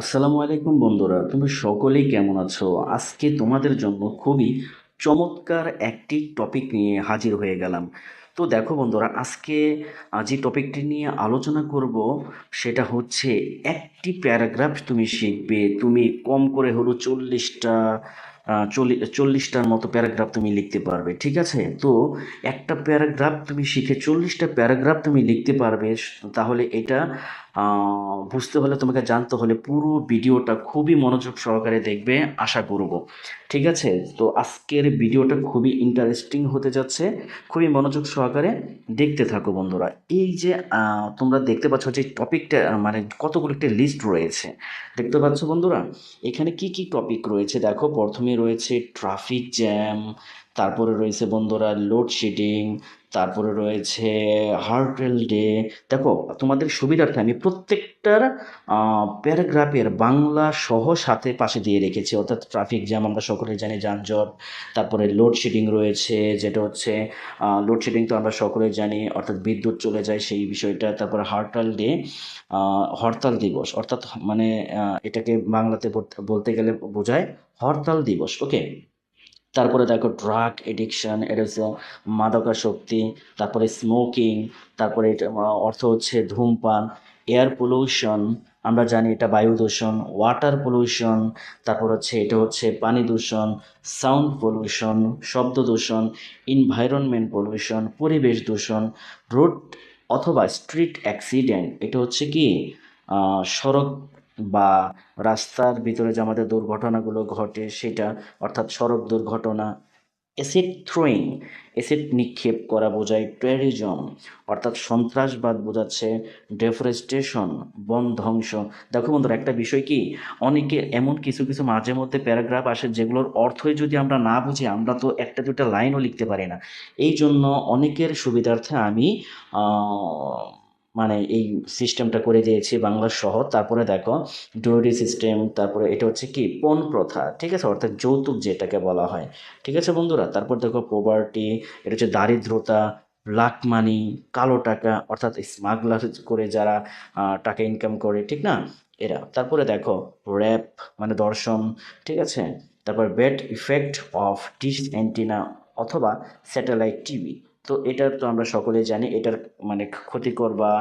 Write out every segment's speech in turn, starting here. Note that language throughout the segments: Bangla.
আসসালামু আলাইকুম বন্ধুরা, তুমি সকলেই কেমন আছো? আজকে তোমাদের জন্য খুবই চমৎকার একটি টপিক নিয়ে হাজির হয়ে গেলাম। তো দেখো বন্ধুরা, আজকে যে টপিকটি নিয়ে আলোচনা করব, সেটা হচ্ছে একটি প্যারাগ্রাফ তুমি শিখবে, তুমি কম করে হলো চল্লিশটা চল্লিশ চল্লিশটার মতো প্যারাগ্রাফ তুমি লিখতে পারবে, ঠিক আছে? তো একটা প্যারাগ্রাফ তুমি শিখে চল্লিশটা প্যারাগ্রাফ তুমি লিখতে পারবে, তাহলে এটা বুঝতে হলে তোমাকে জানতে হলে পুরো ভিডিওটা খুবই মনোযোগ সহকারে দেখবে, আশা করব। ঠিক আছে? তো আজকের ভিডিওটা খুবই ইন্টারেস্টিং হতে যাচ্ছে, খুবই মনোযোগ সহকারে দেখতে থাকো বন্ধুরা। এই যে তোমরা দেখতে পাচ্ছ যে টপিকটা মানে কতগুলো একটা লিস্ট রয়েছে। দেখতে পাচ্ছ বন্ধুরা? এখানে কি কি টপিক রয়েছে? দেখো, প্রথমে রয়েছে ট্রাফিক জ্যাম তারপরে রয়েছে বন্ধুরা লোডশেডিং তারপরে রয়েছে হার্টেল ডে দেখো, তোমাদের সুবিধার্থে আমি প্রত্যেকটার প্যারাগ্রাফের বাংলা সহ সাথে পাশে দিয়ে রেখেছি। অর্থাৎ ট্রাফিক জ্যাম আমরা সকলে জানি, যানজট, তারপরে লোডশেডিং রয়েছে, যেটা হচ্ছে লোডশেডিং তো আমরা সকলে জানি, অর্থাৎ বিদ্যুৎ চলে যায় সেই বিষয়টা, তারপরে হরতাল ডে হরতাল দিবস। অর্থাৎ মানে এটাকে বাংলাতে বলতে- বলতে গেলে বোঝায় হরতাল দিবস। ওকে তারপরে দেখো ড্রাগ এডিকশান এটা হচ্ছে মাদকাসক্তি, তারপরে স্মোকিং তারপরে অর্থ হচ্ছে ধূমপান এয়ার পলিউশন আমরা জানি এটা বায়ু দূষণ ওয়াটার পলিউশন তারপর হচ্ছে এটা হচ্ছে পানি দূষণ সাউন্ড পলিউশন শব্দ দূষণ এনভায়রনমেন্ট পলিউশন পরিবেশ দূষণ রোড অথবা স্ট্রিট অ্যাক্সিডেন্ট এটা হচ্ছে কি সড়ক বা রাস্তার ভিতরে যে আমাদের দুর্ঘটনাগুলো ঘটে সেটা, অর্থাৎ সড়ক দুর্ঘটনা অ্যাসিড থ্রোয়িং অ্যাসিড নিক্ষেপ করা বোঝায় টেরিজম অর্থাৎ সন্ত্রাসবাদ বোঝাচ্ছে ডেফরেস্টেশন বন ধ্বংস। দেখো বন্ধুরা, একটা বিষয় কি? অনেকে এমন কিছু কিছু মাঝে মধ্যে প্যারাগ্রাফ আসে যেগুলোর অর্থই যদি আমরা না বুঝি, আমরা তো একটা দুটা লাইনও লিখতে পারি না। এই জন্য অনেকের সুবিধার্থে আমি মানে এই সিস্টেমটা করে দিয়েছি বাংলা সহ। তারপরে দেখো, ডোরি সিস্টেম তারপরে এটা হচ্ছে কি? পণ প্রথা, ঠিক আছে? অর্থাৎ যৌতুক যেটাকে বলা হয়। ঠিক আছে বন্ধুরা? তারপর দেখো পোভার্টি এটা হচ্ছে দারিদ্রতা ব্ল্যাক মানি কালো টাকা, অর্থাৎ স্মাগলার করে যারা টাকা ইনকাম করে, ঠিক না? এরা। তারপরে দেখো র্যাপ মানে দর্শন, ঠিক আছে? তারপর bad effect of dish antenna অথবা স্যাটেলাইট টিভি তো এটা তো আমরা সকলে জানি, এটার মানে ক্ষতিকর বা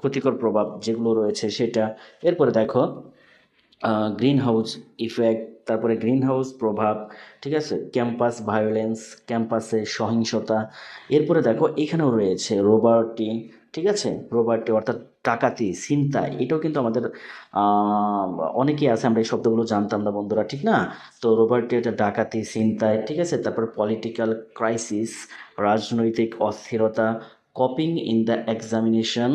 ক্ষতিকর প্রভাব যেগুলো রয়েছে সেটা, এরপরে দেখো গ্রিন হাউস ইফেক্ট তারপরে গ্রিন হাউস প্রভাব, ঠিক আছে? ক্যাম্পাস ভায়োলেন্স ক্যাম্পাসে সহিংসতা, এরপরে দেখো এখানেও রয়েছে রোবার্টি ঠিক আছে? রোবার্টি অর্থাৎ ডাকাতি ছিনতাই এটাও কিন্তু আমাদের অনেকেই আছে আমরা এই শব্দগুলো জানতাম না বন্ধুরা ঠিক না? তো রোবার্টি এটা ডাকাতি ছিনতাই ঠিক আছে? তারপর পলিটিক্যাল ক্রাইসিস রাজনৈতিক অস্থিরতা কপিং ইন দ্য এক্সামিনেশন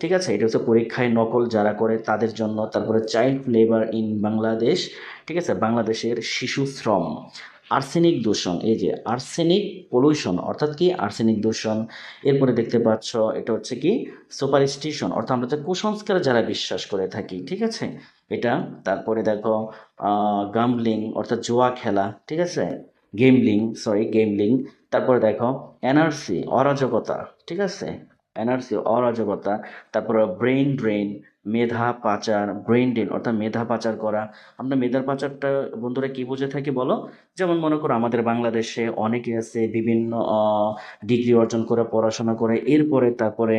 ঠিক আছে? এটা হচ্ছে পরীক্ষায় নকল যারা করে তাদের জন্য তারপরে চাইল্ড লেবার ইন বাংলাদেশ ঠিক আছে? বাংলাদেশের শিশু শ্রম। আর্সেনিক দূষণ, এই যে আর্সেনিক পলিউশন, অর্থাৎ কি আর্সেনিক দূষণ? এরপরে দেখতে পাচ্ছ, এটা হচ্ছে কি সুপারস্টিশন, অর্থাৎ আমরা যে কুসংস্কার যারা বিশ্বাস করে থাকি, ঠিক আছে? এটা, তারপরে দেখো গামলিং অর্থাৎ জুয়া খেলা, ঠিক আছে? গেমলিং সরি গেমলিং তারপরে দেখো এনআরসি অরাজকতা, ঠিক আছে? এনআরসি অরাজকতা, তারপরে ব্রেইন ড্রেন মেধা পাচার ব্রেন ড্রেন অর্থাৎ মেধা পাচার করা। আমরা মেধার পাচারটা বন্ধুরা কি বুঝে থাকি বলো? যেমন মনে করো আমাদের বাংলাদেশে অনেকে আছে বিভিন্ন ডিগ্রি অর্জন করে পড়াশোনা করে। এরপরে তারপরে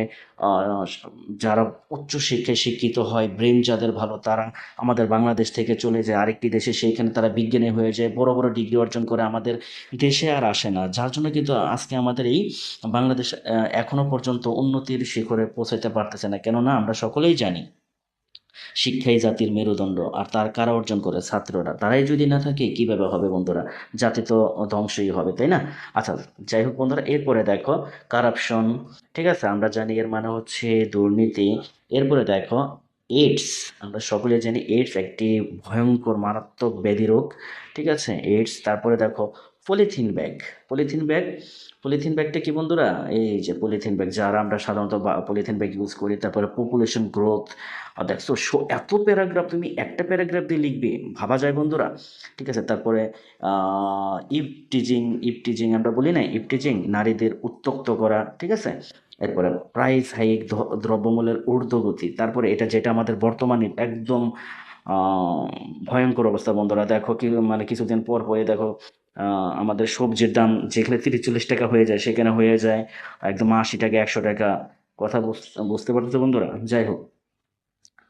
যারা উচ্চ শিক্ষায় শিক্ষিত হয় ব্রেন যাদের ভালো তারা আমাদের বাংলাদেশ থেকে চলে যায় আরেকটি দেশে। সেইখানে তারা বিজ্ঞানী হয়ে যায় বড় বড় ডিগ্রি অর্জন করে আমাদের দেশে আর আসে না। যার জন্য কিন্তু আজকে আমাদের এই বাংলাদেশ আহ, এখনও পর্যন্ত উন্নতির শিখরে পৌঁছাতে পারতেছে না। কেননা আমরা সকলেই জানি শিক্ষাই জাতির মেরুদণ্ড আর তার কারা অর্জন করে ছাত্ররা? তারাই যদি না থাকে, কীভাবে হবে বন্ধুরা? জাতি তো ধ্বংসই হবে, তাই না? আচ্ছা যাই হোক বন্ধুরা, এরপরে দেখো কারাপশন ঠিক আছে? আমরা জানি এর মানে হচ্ছে দুর্নীতি। এরপরে দেখো এইডস আমরা সকলে জানি এইডস একটি ভয়ঙ্কর মারাত্মক ব্যাধি রোগ ঠিক আছে? এইডস তারপরে দেখো polythene bag. Polythene bag, polythene ব্যাগটা কি বন্ধুরা? এই যে পলিথিন ব্যাগ, যারা আমরা সাধারণত পলিথিন ব্যাগ ইউজ করি, তারপরে পপুলেশন গ্রোথ দেখছ এত প্যারাগ্রাফ তুমি একটা প্যারাগ্রাফ দিয়ে লিখবে, ভাবা যায় বন্ধুরা? ঠিক আছে? তারপরে ইপ টিজিং টিজিং আমরা বলি না ইপ টিজিং নারীদের উত্তক্ত করা, ঠিক আছে? এরপরে প্রাইস হাইক দ্রব্যমূল্যের ঊর্ধ্বগতি, তারপরে এটা যেটা আমাদের বর্তমানে একদম ভয়ঙ্কর অবস্থা বন্ধুরা। দেখো কি মানে কিছুদিন পর পরে দেখো আমাদের সবজির দাম যেখানে তিরিশ চল্লিশ টাকা হয়ে যায়, সেখানে হয়ে যায় একদম আশি টাকা, একশো টাকা। কথা বুঝ- বুঝতে পারতেছো বন্ধুরা? যাই হোক।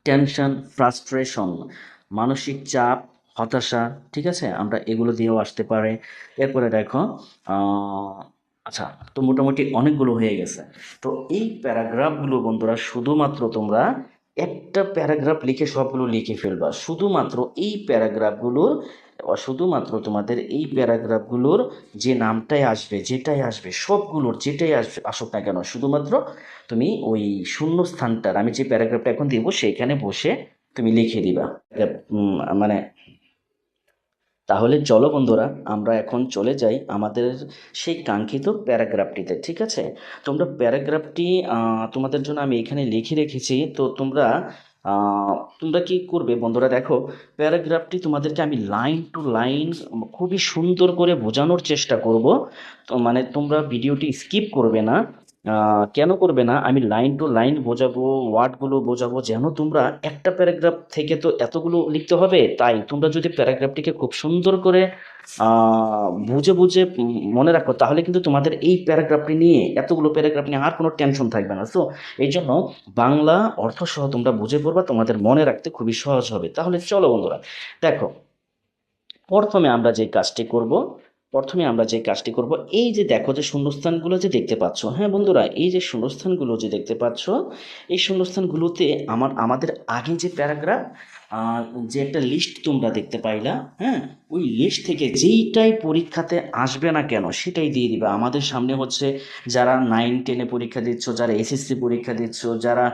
টেনশন, ফ্রাস্ট্রেশন, মানসিক চাপ, হতাশা, ঠিক আছে? আমরা এগুলো দিয়েও আসতে পারে। এরপরে দেখো আচ্ছা তো মোটামুটি অনেকগুলো হয়ে গেছে। তো এই প্যারাগ্রাফগুলো বন্ধুরা, শুধুমাত্র তোমরা একটা প্যারাগ্রাফ লিখে সবগুলো লিখে ফেলবা। শুধুমাত্র এই প্যারাগ্রাফগুলোর শুধুমাত্র তোমাদের এই প্যারাগ্রাফগুলোর যে নামটাই আসবে, যেটাই আসবে, সবগুলোর যেটাই আসবে আসুক না কেন, শুধুমাত্র তুমি ওই শূন্য স্থানটার আমি যে প্যারাগ্রাফটা এখন দিব, সেখানে বসে তুমি লিখে দিবা। মানে তাহলে চলো বন্ধুরা, আমরা এখন চলে যাই আমাদের সেই কাঙ্ক্ষিত প্যারাগ্রাফটিতে, ঠিক আছে? তোমরা প্যারাগ্রাফটি তোমাদের জন্য আমি এখানে লিখে রেখেছি, তো তোমরা তোমরা কি করবে বন্ধুরা দেখো, প্যারাগ্রাফটি তোমাদেরকে আমি লাইন টু লাইন খুবই সুন্দর করে বোঝানোর চেষ্টা করব, তো মানে তোমরা ভিডিওটি স্কিপ করবে না। কেন করবে না? আমি লাইন টু লাইন বোঝাবো ওয়ার্ডগুলো বোঝাবো, যেন তোমরা একটা প্যারাগ্রাফ থেকে তো এতগুলো লিখতে হবে, তাই তোমরা যদি প্যারাগ্রাফটিকে খুব সুন্দর করে বুঝে বুঝে মনে রাখো, তাহলে কিন্তু তোমাদের এই প্যারাগ্রাফটি নিয়ে, এতগুলো প্যারাগ্রাফ নিয়ে আর কোনো টেনশন থাকবে না। সো এই জন্য বাংলা অর্থ সহ তোমরা বুঝে পড়বা, তোমাদের মনে রাখতে খুবই সহজ হবে। তাহলে চলো বন্ধুরা, দেখো, প্রথমে আমরা যে কাজটি করব প্রথমে আমরা যে কাজটি করব, এই যে দেখো যে শূন্যস্থানগুলো যে দেখতে পাচ্ছ হ্যাঁ বন্ধুরা, এই যে শূন্যস্থানগুলো যে দেখতে পাচ্ছ, এই শূন্যস্থানগুলোতে আমার, আমাদের আগে যে প্যারাগ্রাফ যে একটা লিস্ট তোমরা দেখতে পাইলা হ্যাঁ ওই লিস্ট থেকে যেইটাই পরীক্ষাতে আসবে না কেন, সেটাই দিয়ে দিবা। আমাদের সামনে হচ্ছে যারা নাইন টেনে পরীক্ষা দিচ্ছ, যারা এসএসসি পরীক্ষা দিচ্ছ, যারা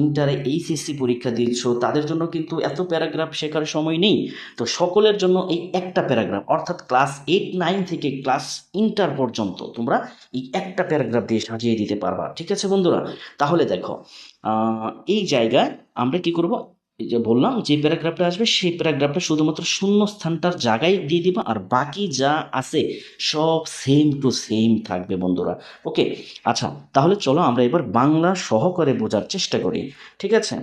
ইন্টারে এইচএসসি পরীক্ষা দিচ্ছ, তাদের জন্য কিন্তু এত প্যারাগ্রাফ শেখার সময় নেই। তো সকলের জন্য এই একটা প্যারাগ্রাফ অর্থাৎ ক্লাস এইট নাইন থেকে ক্লাস ইন্টার পর্যন্ত তোমরা এই একটা প্যারাগ্রাফ দিয়ে সাজিয়ে দিতে পারবা। ঠিক আছে বন্ধুরা? তাহলে দেখো এই জায়গায় আমরা কি করব? যে বললাম, যে প্যারাগ্রাফটা আসবে, সেই প্যারাগ্রাফটা শুধুমাত্র শূন্য স্থানটার জায়গায় দিয়ে দিবা, আর বাকি যা আছে সব সেম টু সেম থাকবে বন্ধুরা। ওকে আচ্ছা তাহলে চলো আমরা এবার বাংলা সহকারে বোঝার চেষ্টা করি। ঠিক আছে?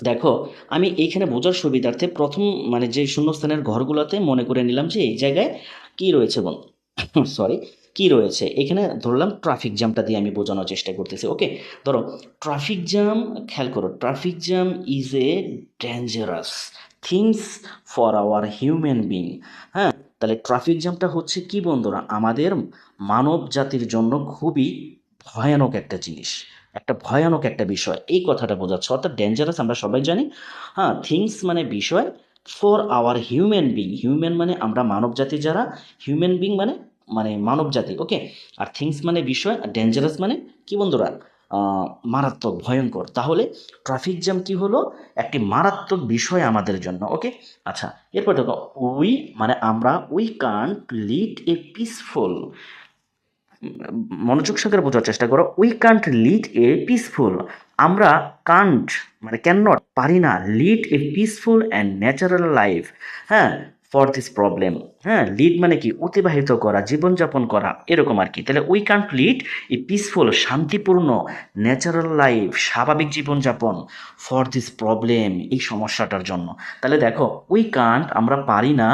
দেখো, আমি এইখানে বোঝার সুবিধার্থে প্রথম মানে যে শূন্যস্থানের ঘরগুলোতে মনে করে নিলাম যে এই জায়গায় কি রয়েছে বল সরি কি রয়েছে? এখানে ধরলাম ট্রাফিক জ্যামটা দিয়ে আমি বোঝানোর চেষ্টা করতেছি ওকে ধরো ট্রাফিক জ্যাম খেয়াল করো traffic jam is a dangerous things for our human being হ্যাঁ? তাহলে ট্রাফিক জ্যামটা হচ্ছে কি বন্ধুরা? আমাদের মানব জাতির জন্য খুবই ভয়ানক একটা জিনিস, একটা ভয়ানক একটা বিষয়, এই কথাটা বোঝাচ্ছে, অর্থাৎ ডেঞ্জারাস আমরা সবাই জানি হ্যাঁ? থিংস মানে বিষয় for our human being human মানে আমরা মানব জাতি যারা হিউম্যান বিং মানে মানে মানব জাতি ওকে আর থিংস মানে বিষয়, আর ডেঞ্জারাস মানে কি বন্ধুরা? মারাত্মক, ভয়ঙ্কর। তাহলে ট্রাফিক জ্যাম কি হলো? একটি মারাত্মক বিষয় আমাদের জন্য ওকে আচ্ছা এরপর দেখো উই মানে আমরা we can't lead a peaceful মনোযোগ সহকারে বোঝার চেষ্টা করো we can't lead a peaceful আমরা কান্ট মানে ক্যান নট পারি না lead a peaceful and natural life হ্যাঁ? ফর দিস প্রবলেম হ্যাঁ লিড মানে কি? অতিবাহিত করা, জীবনযাপন করা, এরকম আর কি। তাহলে we can't lead a peaceful শান্তিপূর্ণ ন্যাচারাল লাইফ স্বাভাবিক জীবনযাপন ফর দিস প্রবলেম এই সমস্যাটার জন্য। তাহলে দেখো উই কান্ট আমরা পারি না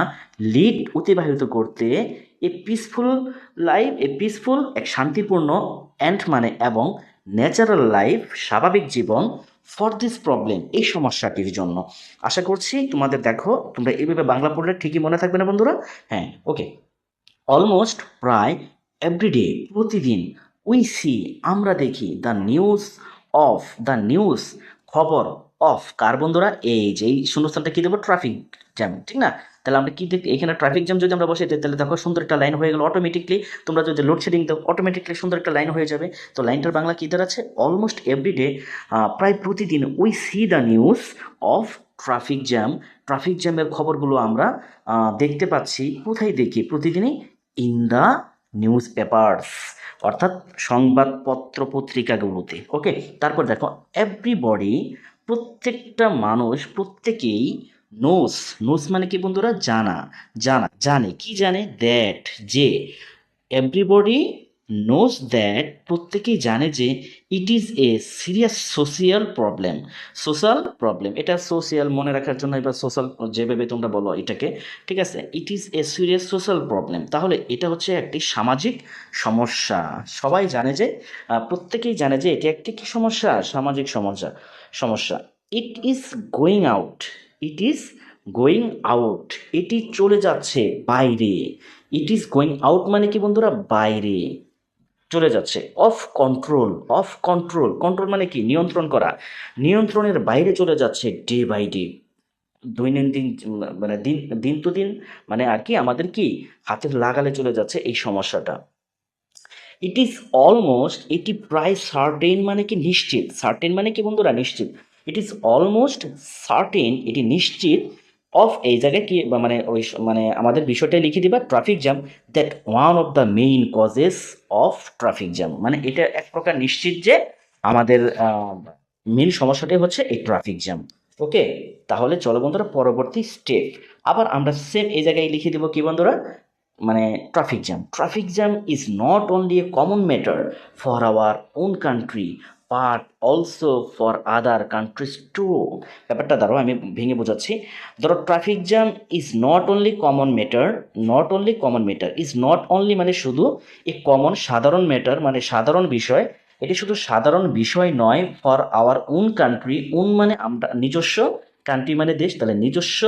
লিড অতিবাহিত করতে a peaceful life a peaceful এক শান্তিপূর্ণ অ্যান্ড মানে এবং ন্যাচারাল লাইফ স্বাভাবিক জীবন ফর দিস প্রবলেম এই সমস্যাটির জন্য। আশা করছি তোমাদের দেখো, তোমরা এইভাবে বাংলা পড়লে ঠিকই মনে থাকবে না বন্ধুরা? হ্যাঁ ওকে অলমোস্ট প্রায় এভরিডে প্রতিদিন উই সি আমরা দেখি the news of the news খবর অফ কার বন্ধুরা? এই যে, এই শূন্যস্থানটা কী দেবো? ট্রাফিক জ্যাম ঠিক না? তাহলে আমরা কি দেখি এখানে ট্রাফিক জ্যাম যদি আমরা বসে দিই, তাহলে দেখো সুন্দর একটা লাইন হয়ে গেল অটোমেটিকলি তোমরা যদি লোডশেডিং দাও অটোমেটিকলি সুন্দর একটা লাইন হয়ে যাবে। তো লাইনটার বাংলা কী দাঁড়াচ্ছে অলমোস্ট এভরিডে প্রায় প্রতিদিন we see the news of traffic jam traffic জ্যামের খবরগুলো আমরা দেখতে পাচ্ছি। কোথায় দেখি? প্রতিদিনই ইন দ্য নিউজ পেপার্স অর্থাৎ সংবাদপত্র পত্রিকাগুলোতে। ওকে তারপর দেখো এভরিবডি প্রত্যেকটা মানুষ প্রত্যেকেই নোস নোস মানে কি বন্ধুরা? জানা। জানা। জানে। কি জানে? দ্যাট যে। এভরিবডি নোস দ্যাট প্রত্যেকেই জানে যে it is a serious social problem social problem এটা সোশিয়াল মনে রাখার জন্য এবার সোশ্যাল যেভাবে তোমরা বলো এটাকে। ঠিক আছে? It is a serious social problem তাহলে এটা হচ্ছে একটি সামাজিক সমস্যা। সবাই জানে যে প্রত্যেকেই জানে যে এটি একটি কি সমস্যা? সামাজিক সমস্যা। সমস্যা। It is going out it is going out এটি চলে যাচ্ছে বাইরে। ইট ইজ গোয়িং আউট মানে কি বন্ধুরা? বাইরে। চলে যাচ্ছে। Of control of control control মানে কি? নিয়ন্ত্রণ করা। নিয়ন্ত্রণের বাইরে চলে যাচ্ছে ডে বাই ডে দৈনন্দিন মানে দিন দিন তো দিন মানে আর কি আমাদের কি? হাতের লাগালে চলে যাচ্ছে এই সমস্যাটা। ইট ইজ অলমোস্ট এটি প্রায় সার্টেন মানে কি? নিশ্চিত। সার্টেন মানে কি বন্ধুরা? নিশ্চিত। ইট ইজ অলমোস্ট সার্টেন এটি নিশ্চিত অফ এই জায়গায় কি মানে ওই মানে আমাদের বিষয়টা লিখে দিবা traffic jam that one of the main causes of traffic jam মানে এটা এক প্রকার নিশ্চিত যে আমাদের মেইন সমস্যাটাই হচ্ছে এই ট্রাফিক জ্যাম ওকে তাহলে চলো বন্ধুরা, পরবর্তী স্টেপ আবার আমরা সেম এই জায়গায় লিখে দেবো কি বন্ধুরা? মানে traffic jam traffic jam is not only a common matter for our own country but also for other countries too ব্যাপারটা ধরো, আমি ভেঙে বোঝাচ্ছি। ধরো traffic jam is not only common matter not only common matter is not only মানে শুধু এ কমন সাধারণ ম্যাটার মানে সাধারণ বিষয়, এটি শুধু সাধারণ বিষয় নয় ফর আওয়ার উন কান্ট্রি উন মানে আমরা, নিজস্ব কান্ট্রি মানে দেশ, তাহলে নিজস্ব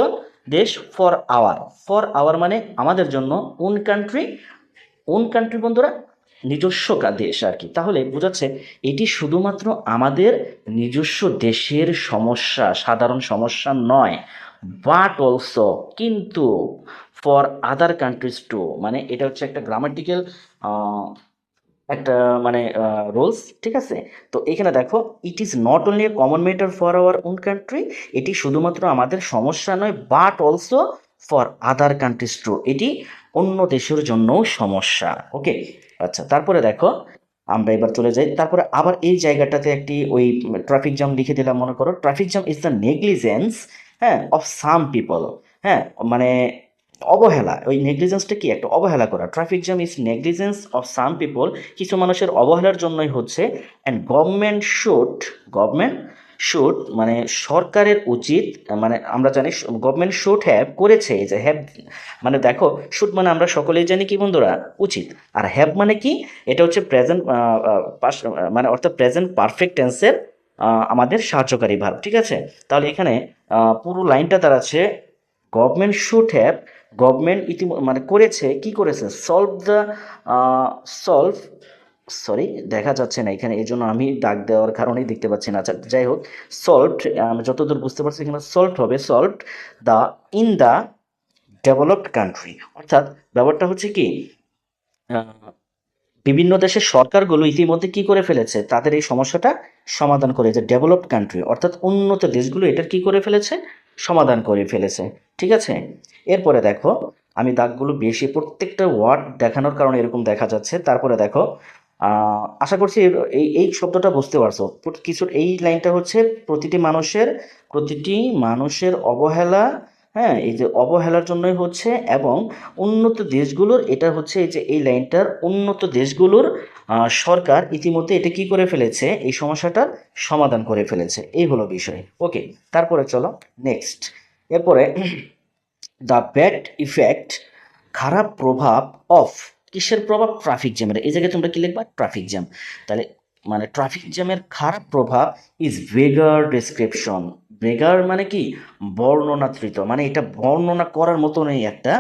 দেশ ফর আওয়ার ফর আওয়ার মানে আমাদের জন্য ওন কান্ট্রি ওন কান্ট্রি বন্ধুরা নিজস্ব দেশ আর কি। তাহলে বোঝাচ্ছে এটি শুধুমাত্র আমাদের নিজস্ব দেশের সমস্যা, সাধারণ সমস্যা নয় বাট অলসো কিন্তু ফর আদার কান্ট্রিজ টু মানে এটা হচ্ছে একটা গ্রামাটিক্যাল একটা মানে রোলস ঠিক আছে? তো এখানে দেখো it is not only a common matter for our own country এটি শুধুমাত্র আমাদের সমস্যা নয় but also for other countries too এটি অন্য দেশের জন্যও সমস্যা ওকে আচ্ছা তারপরে দেখো, আমরা এবার চলে যাই। তারপরে আবার এই জায়গাটাতে একটি ওই ট্রাফিক জ্যাম লিখে দিলাম, মনে করো। Traffic jam is the negligence হ্যাঁ অফ সাম পিপল হ্যাঁ মানে অবহেলা। ওই নেগলিজেন্সটা কি? একটা অবহেলা করা। Traffic jam is negligence of some people কিছু মানুষের অবহেলার জন্যই হচ্ছে and government should government should মানে সরকারের উচিত মানে আমরা জানি গভর্নমেন্ট শুড হ্যাভ করেছে যে হ্যাভ মানে দেখো শুড মানে আমরা সকলেই জানি কি বন্ধুরা? উচিত। আর হ্যাভ মানে কি? এটা হচ্ছে প্রেজেন্ট মানে অর্থাৎ প্রেজেন্ট পারফেক্ট টেন্সের আমাদের সাহায্যকারী ভাব, ঠিক আছে? তাহলে এখানে পুরো লাইনটা তার আছে গভর্নমেন্ট শুড হ্যাভ গভর্নমেন্ট ইতি মানে করেছে, কি করেছে? সলভ দ্য সলভ সরি দেখা যাচ্ছে না এখানে এই জন্য আমি দাগ দেওয়ার কারণেই দেখতে পাচ্ছি না। আচ্ছা যাই হোক সল্ট আমি যতদূর বুঝতে পারছি এখানে সল্ট হবে solved the in the developed country অর্থাৎ ব্যাপারটা হচ্ছে কি বিভিন্ন দেশের সরকারগুলো ইতিমধ্যে কি করে ফেলেছে, তাদের এই সমস্যাটা সমাধান করে, যে ডেভেলপড কান্ট্রি অর্থাৎ উন্নত দেশগুলো এটার কি করে ফেলেছে, সমাধান করে ফেলেছে। ঠিক আছে? এরপরে দেখো, আমি দাগগুলো বেশি, প্রত্যেকটা ওয়ার্ড দেখানোর কারণে এরকম দেখা যাচ্ছে। তারপরে দেখো আশা করছি এই এই শব্দটা বুঝতে পারছ। কিছু এই লাইনটা হচ্ছে প্রতিটি মানুষের প্রতিটি মানুষের অবহেলা হ্যাঁ এই যে অবহেলার জন্যই হচ্ছে এবং উন্নত দেশগুলোর এটা হচ্ছে এই যে এই লাইনটার উন্নত দেশগুলোর সরকার ইতিমধ্যে এটা কি করে ফেলেছে? এই সমস্যাটার সমাধান করে ফেলেছে। এই হলো বিষয়। ওকে, তারপরে চলো নেক্সট এরপরে দ্য ব্যাড ইফেক্ট খারাপ প্রভাব অফ কিসের প্রভাব? ট্রাফিক জ্যামের এই জায়গায় তোমরা কি লিখবা? ট্রাফিক জ্যাম তাহলে মানে ট্রাফিক জ্যামের খারাপ প্রভাব ইজ ভেগার ডেসক্রিপশন ভেগার মানে কি? বর্ণনাতৃত। মানে এটা বর্ণনা করার মতনই একটা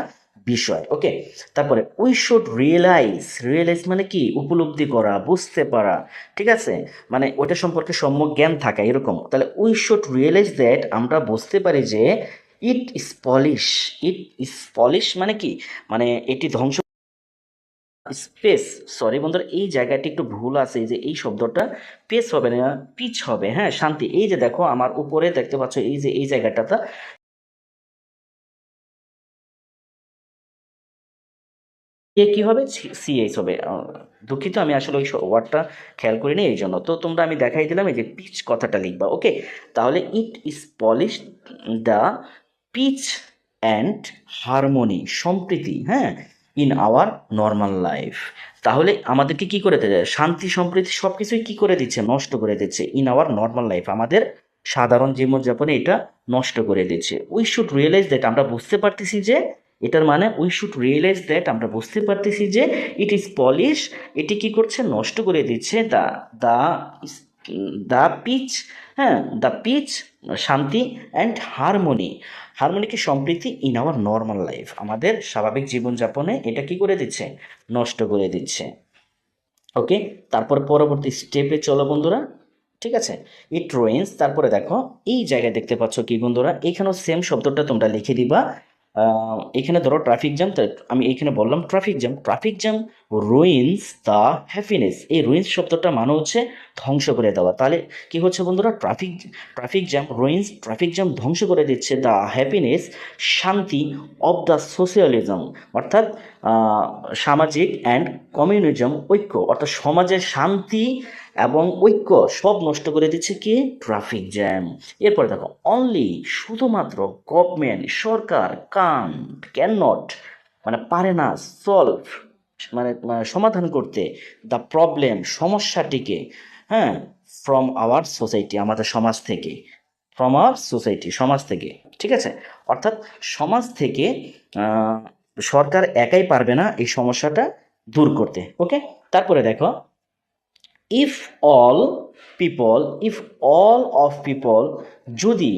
বিষয়। ওকে তারপরে উই শুড রিয়েলাইজ রিয়েলাইজ মানে কি? উপলব্ধি করা, বুঝতে পারা। ঠিক আছে? মানে ওটা সম্পর্কে সম্যক জ্ঞান থাকা, এরকম। তাহলে উই শুড রিয়েলাইজ দ্যাট আমরা বুঝতে পারি যে it is polish it is polish মানে কি? মানে এটি ধ্বংস স্পেস সরি বন্ধুরা, এই জায়গাটি একটু ভুল আছে যে এই শব্দটা পেস হবে না পিচ হবে হ্যাঁ শান্তি। এই যে দেখো, আমার উপরে দেখতে পাচ্ছ, এই যে এই জায়গাটাতে। এ কি হবে? সিএইচ হবে। দুঃখিত, আমি আসলে ওই ওয়ার্ডটা খেয়াল করিনি, এই জন্য। তো তোমরা আমি দেখাই দিলাম, এই যে পিচ কথাটা লিখবা ওকে তাহলে it is polish the peace and harmony সম্প্রীতি হ্যাঁ? ইন আওয়ার নর্মাল লাইফ তাহলে আমাদেরকে কি করে দিচ্ছে শান্তি সম্প্রীতি সব কিছুই কি করে দিচ্ছে? নষ্ট করে দিচ্ছে। ইন আওয়ার নর্মাল লাইফ আমাদের সাধারণ জীবনযাপনে এটা নষ্ট করে দিচ্ছে। উই শুড রিয়েলাইজ দ্যাট আমরা বুঝতে পারতেছি যে এটার মানে উই শুড রিয়েলাইজ দ্যাট আমরা বুঝতে পারতেছি যে ইট ইজ পলিশ এটি কি করছে? নষ্ট করে দিচ্ছে। দা দা দ্য পিচ হ্যাঁ দ্য পিচ শান্তি অ্যান্ড হারমোনি হারমোনি কি সম্প্রীতি ইন আওয়ার নর্মাল লাইফ আমাদের স্বাভাবিক জীবনযাপনে এটা কি করে দিচ্ছে? নষ্ট করে দিচ্ছে। ওকে তারপর পরবর্তী স্টেপে চলো বন্ধুরা। ঠিক আছে? ইট রেঞ্জ তারপরে দেখো, এই জায়গায় দেখতে পাচ্ছ কি বন্ধুরা? এখানেও সেম শব্দটা তোমরা লিখে দিবা। এখানে ধরো ট্রাফিক জ্যাম আমি এখানে বললাম traffic jam traffic jam ruins the happiness এই রুইন্স শব্দটা মানে হচ্ছে ধ্বংস করে দেওয়া। তাহলে কি হচ্ছে বন্ধুরা? Traffic traffic jam ruins traffic jam ধ্বংস করে দিচ্ছে দ্য হ্যাপিনেস শান্তি অফ দ্য সোশিয়ালিজম অর্থাৎ সামাজিক অ্যান্ড কমিউনিজম ঐক্য। অর্থাৎ সমাজের শান্তি এবং ঐক্য সব নষ্ট করে দিচ্ছে কি? ট্রাফিক জ্যাম এরপরে দেখো অনলি শুধুমাত্র গভর্নমেন্ট সরকার কান ক্যান নট মানে পারে না সলভ মানে মানে সমাধান করতে দ্য প্রবলেম সমস্যাটিকে হ্যাঁ ফ্রম আওয়ার সোসাইটি আমাদের সমাজ থেকে ফ্রম আওয়ার সোসাইটি সমাজ থেকে, ঠিক আছে? অর্থাৎ সমাজ থেকে সরকার একাই পারবে না এই সমস্যাটা দূর করতে ওকে তারপরে দেখো if all people if all of people যদি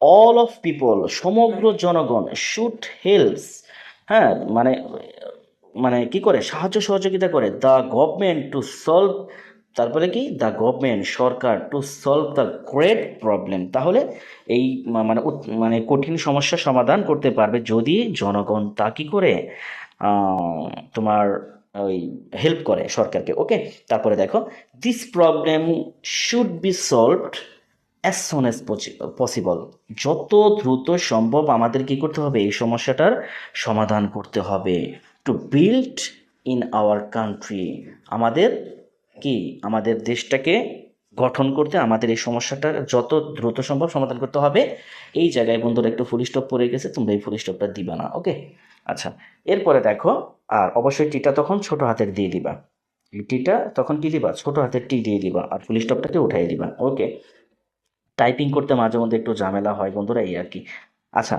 অল অফ পিপল সমগ্র জনগণ শুড হেল্পস হ্যাঁ মানে মানে কি করে? সাহায্য সহযোগিতা করে। দ্য গভর্নমেন্ট টু সলভ তারপরে কি? The government Sarkar to solve the great problem তাহলে এই মানে মানে কঠিন সমস্যার সমাধান করতে পারবে যদি জনগণ তা কি করে? তোমার ওই হেল্প করে সরকারকে ওকে তারপরে দেখো this problem should be solved as soon as possible যত দ্রুত সম্ভব আমাদের কি করতে হবে? এই সমস্যাটার সমাধান করতে হবে। To build in our country আমাদের কি? আমাদের দেশটাকে গঠন করতে আমাদের এই সমস্যাটার যত দ্রুত সম্ভব সমাধান করতে হবে। এই জায়গায় বন্ধুরা একটু ফুল স্টপ পড়ে গেছে, তোমরা এই ফুল স্টপটা দিবা না ওকে আচ্ছা এরপরে দেখো আর অবশ্যই টিটা তখন ছোট হাতের দিয়ে দিবা। টিটা তখন কি দিবা? ছোট হাতের টি দিয়ে দিবা আর ফুল স্টপটাকে উঠাই দিবা। ওকে? টাইপিং করতে মাঝে মধ্যে একটু ঝামেলা হয় বন্ধুরা, এই আর কি। আচ্ছা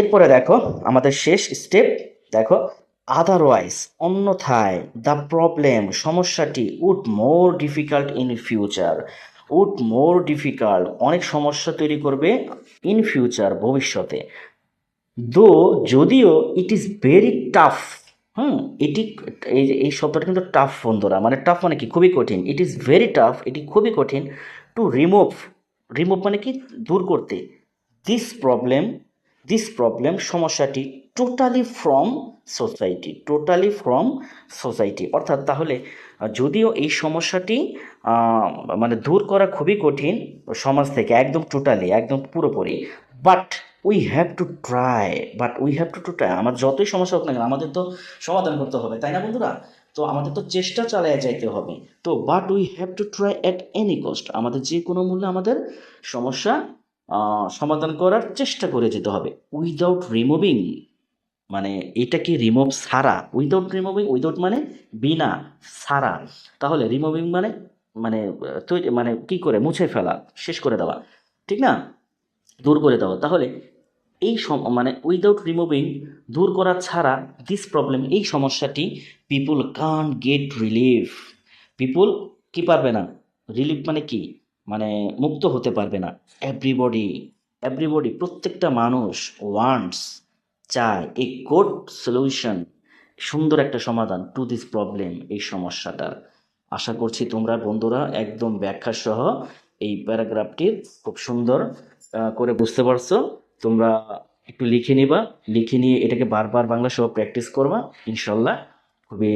এরপরে দেখো আমাদের শেষ স্টেপ দেখো আদারওয়াইজ অন্যথায় দ্য প্রবলেম সমস্যাটি would more difficult in future would more difficult অনেক সমস্যা তৈরি করবে ইন ফিউচার ভবিষ্যতে। দো যদিও it is very tough hmm, এটি, এই এই শব্দটা কিন্তু টাফ বন্ধুরা। মানে টাফ মানে কি? খুবই কঠিন। ইট ইজ ভেরি টাফ এটি খুবই কঠিন টু রিমুভ রিমুভ মানে কি? দূর করতে। দিস প্রবলেম দিস প্রবলেম সমস্যাটি totally from society totally from society অর্থাৎ তাহলে, যদিও এই সমস্যাটি মানে দূর করা খুবই কঠিন সমাজ থেকে, একদম টোটালি একদম পুরোপুরি but we have to try but we have to to try আমার যতই সমস্যা হোক না কেন, আমাদের তো সমাধান করতে হবে, তাই না বন্ধুরা? তো আমাদের তো চেষ্টা চালিয়ে যাইতে হবে। তো but we have to try at any cost আমাদের যে কোনো মূল্যে আমাদের সমস্যা সমাধান করার চেষ্টা করে যেতে হবে। উইদাউট রিমুভিং মানে এটা কি রিমুভ সারা উইদাউট রিমুভিং উইদাউট মানে বিনা সারা তাহলে রিমুভিং মানে মানে তৈরি মানে কি করে, মুছে ফেলা, শেষ করে দেওয়া। ঠিক না? দূর করে দেওয়া। তাহলে এই সম- মানে উইদাউট রিমুভিং দূর করা ছাড়া দিস প্রবলেম এই সমস্যাটি পিপুল কান গেট রিলিফ পিপুল কি পারবে না? রিলিফ মানে কি? মানে মুক্ত হতে পারবে না। এভরিবডি এভরিবডি প্রত্যেকটা মানুষ ওয়ান্টস চায় এ গুড সলিউশন সুন্দর একটা সমাধান টু দিস প্রবলেম এই সমস্যাটার। আশা করছি তোমরা বন্ধুরা একদম ব্যাখ্যা সহ এই প্যারাগ্রাফটির খুব সুন্দর করে বুঝতে পারছ। তোমরা একটু লিখে নিবা। লিখে নিয়ে এটাকে বারবার বাংলা সহ প্র্যাকটিস করবা। ইনশাল্লাহ খুবই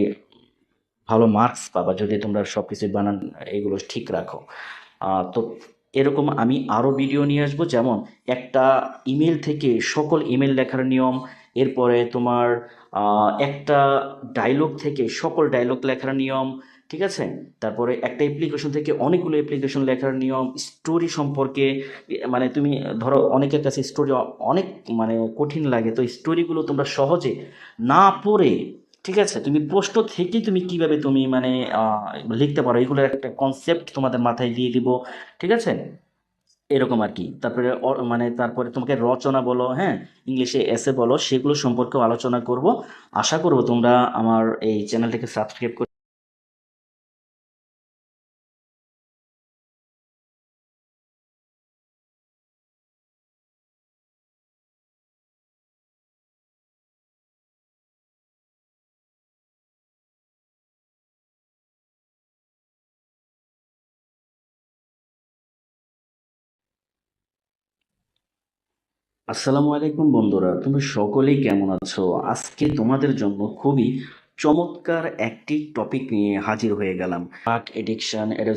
ভালো মার্কস পাবা যদি তোমরা সব কিছু বানান, এগুলো ঠিক রাখো। তো এরকম আমি আরও ভিডিও নিয়ে আসব। যেমন একটা ইমেল থেকে সকল ইমেল লেখার নিয়ম, এরপরে তোমার একটা ডায়লগ থেকে সকল ডায়লগ লেখার নিয়ম ঠিক আছে? তারপরে একটা অ্যাপ্লিকেশন থেকে অনেকগুলো অ্যাপ্লিকেশন লেখার নিয়ম স্টোরি সম্পর্কে মানে তুমি ধরো অনেকের কাছে স্টোরি অনেক মানে কঠিন লাগে, তো স্টোরিগুলো তোমরা সহজে না পড়ে, ঠিক আছে? তুমি প্রশ্ন থেকেই তুমি কীভাবে তুমি মানে লিখতে পারো? এগুলোর একটা কনসেপ্ট তোমাদের মাথায় দিয়ে দিব, ঠিক আছে? এরকম আর কি। তারপরে মানে তারপরে তোমাকে রচনা বলো হ্যাঁ? ইংলিশে এসে বলো, সেগুলো সম্পর্কেও আলোচনা করব। আশা করব তোমরা আমার এই চ্যানেলটাকে সাবস্ক্রাইব আসসালামু আলাইকুম বন্ধুরা, তুমি সকলেই কেমন আছো? আজকে তোমাদের জন্য খুবই চমৎকার একটি টপিক নিয়ে হাজির হয়ে গেলাম। ড্রাগ এডিকশান এটা